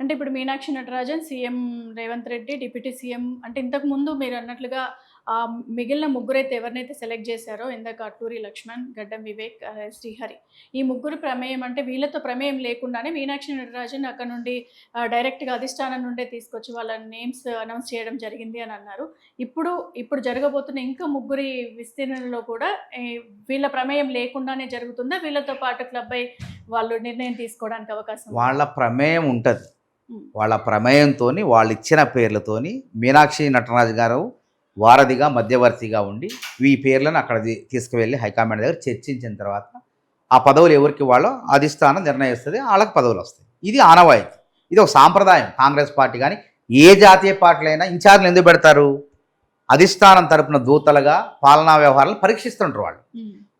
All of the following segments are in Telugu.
అంటే ఇప్పుడు Meenakshi Natarajan CM Revanth Reddy deputy CM అంటే ఇంతకు ముందు మీరు అన్నట్లుగా ఆ మిగిలిన ముగ్గురైతే ఎవరినైతే సెలెక్ట్ చేశారో ఇందాక అట్టూరి లక్ష్మణ్ గడ్డం వివేక్ శ్రీహరి ఈ ముగ్గురు ప్రమేయం అంటే వీళ్ళతో ప్రమేయం లేకుండానే మీనాక్షి నటరాజన్ అక్కడ నుండి డైరెక్ట్గా అధిష్టానం నుండే తీసుకొచ్చి వాళ్ళ నేమ్స్ అనౌన్స్ చేయడం జరిగింది అని అన్నారు. ఇప్పుడు ఇప్పుడు జరగబోతున్న ఇంకా ముగ్గురి విస్తీర్ణంలో కూడా వీళ్ళ ప్రమేయం లేకుండానే జరుగుతుందా? వీళ్ళతో పాటు క్లబ్ అయి వాళ్ళు నిర్ణయం తీసుకోవడానికి అవకాశం వాళ్ళ ప్రమేయం ఉంటుంది. వాళ్ళ ప్రమేయంతో వాళ్ళు ఇచ్చిన పేర్లతోని మీనాక్షి నటరాజు గారు వారధిగా మధ్యవర్తిగా ఉండి ఈ పేర్లను అక్కడ తీసుకువెళ్ళి హైకమాండ్ దగ్గర చర్చించిన తర్వాత ఆ పదవులు ఎవరికి వాళ్ళో అధిష్టానం నిర్ణయిస్తుంది వాళ్ళకి పదవులు వస్తాయి. ఇది ఆనవాయితీ. ఇది ఒక సాంప్రదాయం. కాంగ్రెస్ పార్టీ కానీ ఏ జాతీయ పార్టీలైనా ఇన్ఛార్జ్లు ఎందుకు పెడతారు? అధిష్టానం తరపున దూతలుగా పాలనా వ్యవహారాలను పరీక్షిస్తుంటారు వాళ్ళు.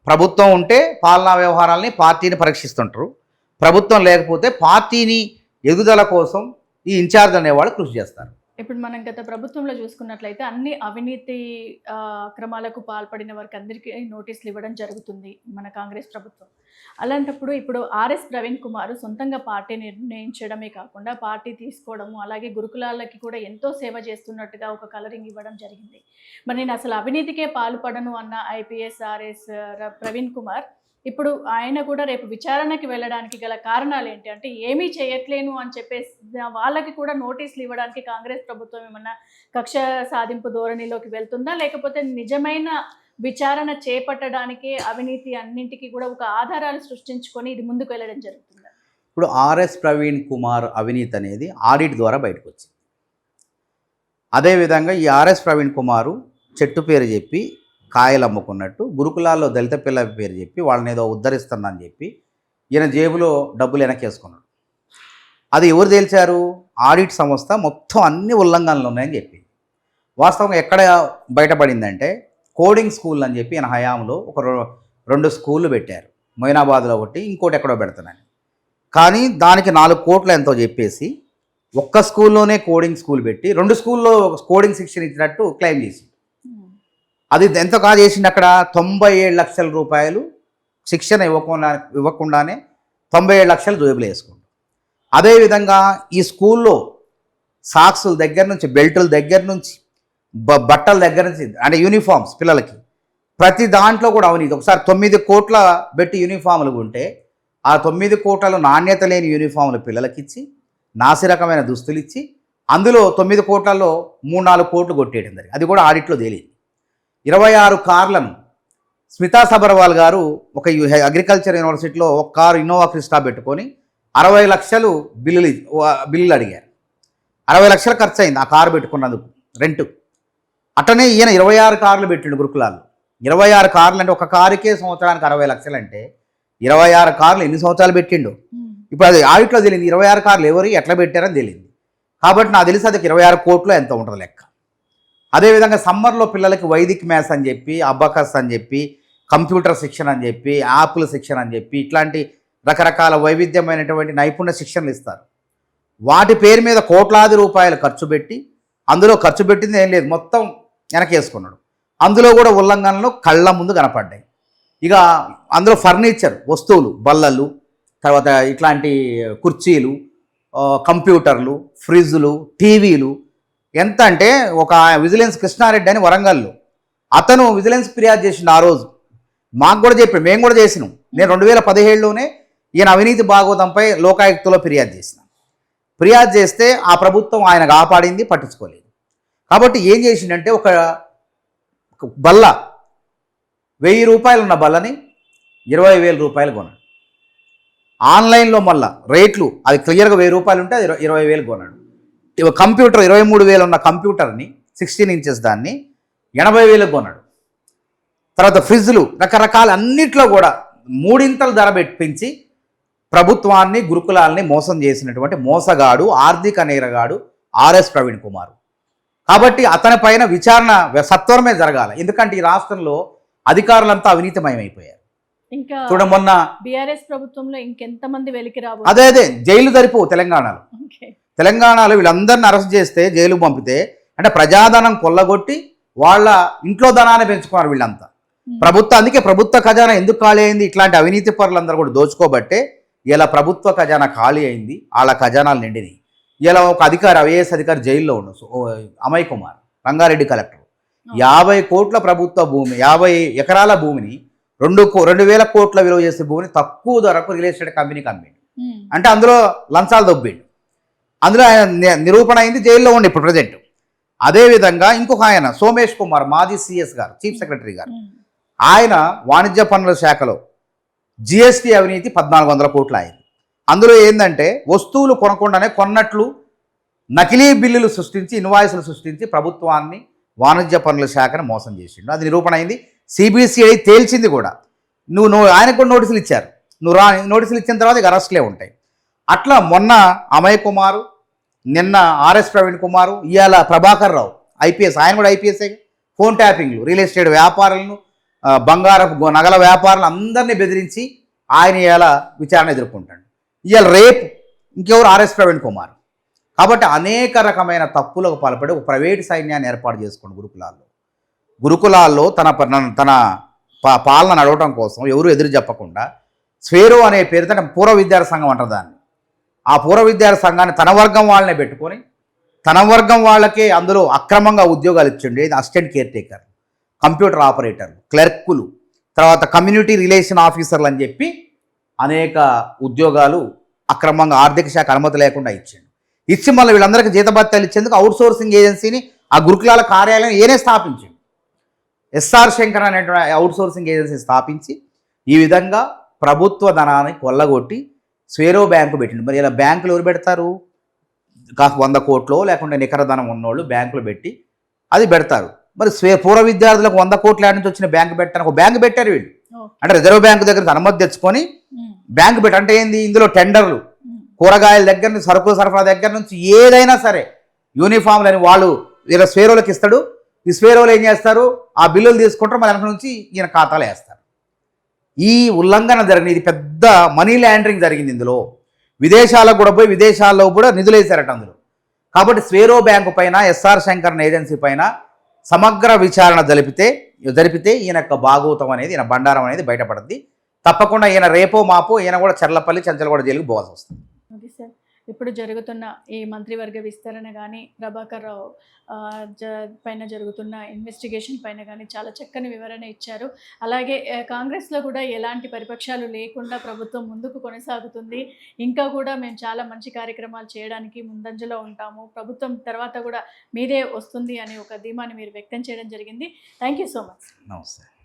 ప్రభుత్వం ఉంటే పాలనా వ్యవహారాలని పార్టీని పరీక్షిస్తుంటారు. ప్రభుత్వం లేకపోతే పార్టీని ఎదుగుదల కోసం ఈ ఇన్ఛార్జ్ అనేవాళ్ళు కృషి చేస్తారు. ఇప్పుడు మనం గత ప్రభుత్వంలో చూసుకున్నట్లయితే అన్ని అవినీతి అక్రమాలకు పాల్పడిన వారికి అందరికీ నోటీసులు ఇవ్వడం జరుగుతుంది మన కాంగ్రెస్ ప్రభుత్వం. అలాంటప్పుడు ఇప్పుడు ఆర్ఎస్ ప్రవీణ్ కుమార్ సొంతంగా పార్టీ నిర్ణయించడమే కాకుండా పార్టీ తీసుకోవడము అలాగే గురుకులాలకి కూడా ఎంతో సేవ చేస్తున్నట్టుగా ఒక కలరింగ్ ఇవ్వడం జరిగింది. మరి నేను అసలు అవినీతికే పాల్పడను అన్న ఐపీఎస్ ఆర్ఎస్ ప్రవీణ్ కుమార్ ఇప్పుడు ఆయన కూడా రేపు విచారణకి వెళ్ళడానికి గల కారణాలు ఏంటి? అంటే ఏమీ చేయట్లేను అని చెప్పేసి వాళ్ళకి కూడా నోటీసులు ఇవ్వడానికి కాంగ్రెస్ ప్రభుత్వం ఏమన్నా కక్ష సాధింపు ధోరణిలోకి వెళ్తుందా? లేకపోతే నిజమైన విచారణ చేపట్టడానికి అవినీతి అన్నింటికి కూడా ఒక ఆధారాలు సృష్టించుకొని ఇది ముందుకు వెళ్ళడం జరుగుతుందా? ఇప్పుడు ఆర్ఎస్ ప్రవీణ్ కుమార్ అవినీతి అనేది ఆడిట్ ద్వారా బయటకు వచ్చింది అదేవిధంగా ఈ ఆర్ఎస్ ప్రవీణ్ కుమారు చెట్టు పేరు చెప్పి కాయలు అమ్ముకున్నట్టు గురుకులాల్లో దళిత పిల్ల పేరు చెప్పి వాళ్ళని ఏదో ఉద్ధరిస్తుందని చెప్పి ఈయన జేబులో డబ్బులు వెనకేసుకున్నాడు. అది ఎవరు తేల్చారు? ఆడిట్ సంస్థ మొత్తం అన్ని ఉల్లంఘనలు ఉన్నాయని చెప్పి. వాస్తవంగా ఎక్కడ బయటపడిందంటే కోడింగ్ స్కూల్ అని చెప్పి ఈయన హయాంలో ఒక రెండు స్కూళ్ళు పెట్టారు. మొయినాబాద్లో ఒకటి ఇంకోటి ఎక్కడో పెడుతున్నాను కానీ దానికి నాలుగు కోట్లు ఎంతో చెప్పేసి ఒక్క స్కూల్లోనే కోడింగ్ స్కూల్ పెట్టి రెండు స్కూల్లో కోడింగ్ శిక్షణ ఇచ్చినట్టు క్లెయిమ్ చేసి అది ఎంత కాదు చేసింది అక్కడ తొంభై ఏడు లక్షల రూపాయలు శిక్షణ ఇవ్వకుండా ఇవ్వకుండానే తొంభై ఏడు లక్షలు జోబులు వేసుకుంటాం అదేవిధంగా ఈ స్కూల్లో సాక్సుల దగ్గర నుంచి బెల్టుల దగ్గర నుంచి బ బట్టల దగ్గర నుంచి అంటే యూనిఫామ్స్ పిల్లలకి ప్రతి దాంట్లో కూడా అవినీతి ఒకసారి తొమ్మిది కోట్ల పెట్టి యూనిఫాములు ఉంటే ఆ తొమ్మిది కోట్లలో నాణ్యత లేని యూనిఫాములు పిల్లలకి ఇచ్చి నాసిరకమైన దుస్తులు ఇచ్చి అందులో తొమ్మిది కోట్లలో మూడు నాలుగు కోట్లు కొట్టేయడం జరిగింది. అది కూడా ఆడిట్లో తేలింది. ఇరవై ఆరు కార్లను స్మితా సబర్వాల్ గారు ఒక అగ్రికల్చర్ యూనివర్సిటీలో ఒక కారు ఇన్నోవా క్రిస్టా పెట్టుకొని అరవై లక్షలు బిల్లులు బిల్లులు అడిగారు. అరవై లక్షలు ఖర్చు అయింది ఆ కారు పెట్టుకున్నందుకు రెంట్. అట్టనే ఈయన ఇరవై ఆరు కార్లు పెట్టిండు గురుకులాల్లో. ఇరవై ఆరు కార్లు అంటే ఒక కారుకే సంవత్సరానికి అరవై లక్షలు అంటే ఇరవై ఆరు కార్లు ఎన్ని సంవత్సరాలు పెట్టిండు? ఇప్పుడు అది ఆడిట్లో తెలియదు ఇరవై ఆరు కార్లు ఎవరు ఎట్లా పెట్టారని తెలియదు. కాబట్టి నాకు తెలిసి అది ఇరవై ఆరు కోట్లు ఎంత ఉంటుంది లెక్క. అదేవిధంగా సమ్మర్లో పిల్లలకి వైదిక్ మ్యాథ్స్ అని చెప్పి అబ్బకస్ అని చెప్పి కంప్యూటర్ శిక్షణ అని చెప్పి యాప్ల శిక్షణ అని చెప్పి ఇట్లాంటి రకరకాల వైవిధ్యమైనటువంటి నైపుణ్య శిక్షణలు ఇస్తారు. వాటి పేరు మీద కోట్లాది రూపాయలు ఖర్చు పెట్టి అందులో ఖర్చు పెట్టింది ఏం లేదు మొత్తం వెనకేసుకున్నాడు. అందులో కూడా ఉల్లంఘనలు కళ్ళ ముందు కనపడ్డాయి. ఇక అందులో ఫర్నిచర్ వస్తువులు బల్లలు తర్వాత ఇట్లాంటి కుర్చీలు కంప్యూటర్లు ఫ్రిడ్జ్లు టీవీలు ఎంత అంటే ఒక విజిలెన్స్ కృష్ణారెడ్డి అని వరంగల్లో. అతను విజిలెన్స్ ఫిర్యాదు చేసిండు ఆ రోజు. మాకు కూడా చెప్పాడు మేము కూడా చేసినాం. నేను రెండు వేల పదిహేడులోనే ఈయన అవినీతి భాగవతంపై లోకాయుక్తలో ఫిర్యాదు చేసిన. ఫిర్యాదు చేస్తే ఆ ప్రభుత్వం ఆయన కాపాడింది పట్టించుకోలేదు. కాబట్టి ఏం చేసిండంటే ఒక ఒక బల్ల వెయ్యి రూపాయలు ఉన్న బల్లని ఇరవై వేల రూపాయలు కొన్నాడు. ఆన్లైన్లో మళ్ళా రేట్లు అది క్లియర్గా వెయ్యి రూపాయలు ఉంటే అది ఇరవై- వేలు కొన్నాడు. కంప్యూటర్ ఇరవై మూడు వేలు ఉన్న కంప్యూటర్ని సిక్స్టీన్ ఇంచెస్ దాన్ని ఎనభై వేలకు కొన్నాడు. తర్వాత ఫ్రిడ్జ్లు రకరకాల అన్నిట్లో కూడా మూడింతలు ధర పెంచి ప్రభుత్వాన్ని గురుకులాల్ని మోసం చేసినటువంటి మోసగాడు ఆర్థిక నేరగాడు ఆర్ఎస్ ప్రవీణ్ కుమార్. కాబట్టి అతని పైన విచారణ సత్వరమే జరగాలి. ఎందుకంటే ఈ రాష్ట్రంలో అధికారులంతా అవినీతిమయమైపోయారు. ఇంకా చూడ మొన్న బీఆర్ఎస్ ప్రభుత్వంలో ఇంకెంత మంది వెలికి రాబో అదే అదే జైలు సరిపోవు తెలంగాణలో. తెలంగాణలో వీళ్ళందరిని అరెస్ట్ చేస్తే జైలు పంపితే అంటే ప్రజాధనం కొల్లగొట్టి వాళ్ళ ఇంట్లో ధనాన్ని పెంచుకున్నారు వీళ్ళంతా. ప్రభుత్వ అందుకే ప్రభుత్వ ఖజానా ఎందుకు ఖాళీ అయింది? ఇట్లాంటి అవినీతి పరులందరూ కూడా దోచుకోబట్టే ఇలా ప్రభుత్వ ఖజానా ఖాళీ అయింది వాళ్ళ ఖజానాలు నిండినాయి. ఇలా ఒక అధికారి ఐఏఎస్ అధికారి జైల్లో ఓ, అమయ్ కుమార్ రంగారెడ్డి కలెక్టర్. యాభై కోట్ల ప్రభుత్వ భూమి యాభై ఎకరాల భూమిని రెండు కో రెండు వేల కోట్ల విలువ చేసే భూమిని తక్కువ ధరకు రియల్ ఎస్టేట్ కంపెనీకి అమ్మిండు అంటే అందులో లంచాలు దొబ్బిండు. అందులో ఆయన నిరూపణ అయింది జైల్లో ఉండి ఇప్పుడు ప్రజెంట్ అదేవిధంగా ఇంకొక ఆయన సోమేష్ కుమార్ మాజీ సిఎస్ గారు చీఫ్ సెక్రటరీ గారు. ఆయన వాణిజ్య పన్నుల శాఖలో జిఎస్టీ అవినీతి పద్నాలుగు వందల కోట్లు అయింది. అందులో ఏంటంటే వస్తువులు కొనకుండానే కొన్నట్లు నకిలీ బిల్లులు సృష్టించి ఇన్వాయిస్లు సృష్టించి ప్రభుత్వాన్ని వాణిజ్య పన్నుల శాఖను మోసం చేసిండు. అది నిరూపణ అయింది. సిబిసిఐ తేల్చింది కూడా. నువ్వు నువ్వు ఆయనకు కూడా నోటీసులు ఇచ్చారు. నువ్వు రా నోటీసులు ఇచ్చిన తర్వాత ఇక అరెస్ట్లే ఉంటాయి. అట్లా మొన్న అమయ్ కుమారు నిన్న ఆర్ఎస్ ప్రవీణ్ కుమారు ఇవాళ ప్రభాకర్ రావు ఐపీఎస్ ఆయన కూడా ఐపీఎస్ఏ ఫోన్ ట్యాపింగ్లు రియల్ ఎస్టేట్ వ్యాపారులను బంగారపు నగల వ్యాపారులు అందరినీ బెదిరించి ఆయన ఇవాళ విచారణ ఎదుర్కొంటాడు. ఇవాళ రేపు ఇంకెవరు ఆర్ఎస్ ప్రవీణ్ కుమార్? కాబట్టి అనేక రకమైన తప్పులకు పాల్పడి ఒక ప్రైవేట్ సైన్యాన్ని ఏర్పాటు చేసుకోండి గురుకులాల్లో. గురుకులాల్లో తన తన పాలన నడవటం కోసం ఎవరు ఎదురు చెప్పకుండా స్వేరో అనే పేరుతో పూర్వ విద్యార్థి సంఘం అంటారు దాన్ని. ఆ పూర్వ విద్యార్థి సంఘాన్ని తన వర్గం వాళ్ళనే పెట్టుకొని తన వర్గం వాళ్ళకే అందులో అక్రమంగా ఉద్యోగాలు ఇచ్చిండు ఇది అసిస్టెంట్ కేర్ టేకర్ కంప్యూటర్ ఆపరేటర్లు క్లర్కులు తర్వాత కమ్యూనిటీ రిలేషన్ ఆఫీసర్లు అని చెప్పి అనేక ఉద్యోగాలు అక్రమంగా ఆర్థిక శాఖ అనుమతి లేకుండా ఇచ్చిండు. ఇచ్చి మళ్ళీ వీళ్ళందరికీ జీతభత్యాలు ఇచ్చేందుకు అవుట్ సోర్సింగ్ ఏజెన్సీని ఆ గురుకులాల కార్యాలయం ఏనే స్థాపించింది ఎస్ఆర్ శంకర్ అనేటువంటి అవుట్ సోర్సింగ్ ఏజెన్సీ స్థాపించి ఈ విధంగా ప్రభుత్వ ధనాన్ని కొల్లగొట్టి స్వేరో బ్యాంకు పెట్టిండు. మరి ఇలా బ్యాంకులు ఎవరు పెడతారు? కాస్త వంద కోట్లు లేకుంటే నికర ధనం ఉన్నోళ్ళు బ్యాంకులు పెట్టి అది పెడతారు. మరి స్వే పూర్వ విద్యార్థులకు వంద కోట్ల నుంచి వచ్చిన బ్యాంకు పెట్టడానికి ఒక బ్యాంకు పెట్టారు వీళ్ళు. అంటే రిజర్వ్ బ్యాంకు దగ్గర అనుమతి తెచ్చుకొని బ్యాంకు పెట్టి అంటే ఏంది? ఇందులో టెండర్లు. కూరగాయల దగ్గర నుంచి సరుకుల సరఫరా దగ్గర నుంచి ఏదైనా సరే యూనిఫామ్లు అని వాళ్ళు వీళ్ళ స్వేరోలకు ఇస్తాడు. ఈ స్వేరోలు ఏం చేస్తారు? ఆ బిల్లులు తీసుకుంటారు. మన నుంచి ఈయన ఖాతాలో వేస్తారు. ఈ ఉల్లంఘన జరిగింది. ఇది పెద్ద మనీ ల్యాండరింగ్ జరిగింది ఇందులో. విదేశాలకు కూడా పోయి విదేశాల్లో కూడా నిధులు వేశారట అందులో. కాబట్టి స్వేరో బ్యాంకు పైన ఎస్ఆర్ శంకర్ ఏజెన్సీ పైన సమగ్ర విచారణ జరిపితే జరిపితే ఈయన యొక్క భాగవతం అనేది ఈయన బండారం అనేది బయటపడుద్ది తప్పకుండా ఈయన రేపో మాపో ఈయన కూడా చర్లపల్లి చంచలగూడ జైలుకు పోవాల్సి వస్తుంది. Okay sir. ఇప్పుడు జరుగుతున్న ఈ మంత్రివర్గ విస్తరణ కానీ ప్రభాకర్ రావు జ పైన జరుగుతున్న ఇన్వెస్టిగేషన్ పైన కానీ చాలా చక్కని వివరణ ఇచ్చారు. అలాగే కాంగ్రెస్లో కూడా ఎలాంటి పరిపక్షాలు లేకుండా ప్రభుత్వం ముందుకు కొనసాగుతుంది. ఇంకా కూడా మేము చాలా మంచి కార్యక్రమాలు చేయడానికి ముందంజలో ఉంటాము. ప్రభుత్వం తర్వాత కూడా మీదే వస్తుంది అనే ఒక ధీమాని మీరు వ్యక్తం చేయడం జరిగింది. థ్యాంక్ యూ సో మచ్ నమస్తే.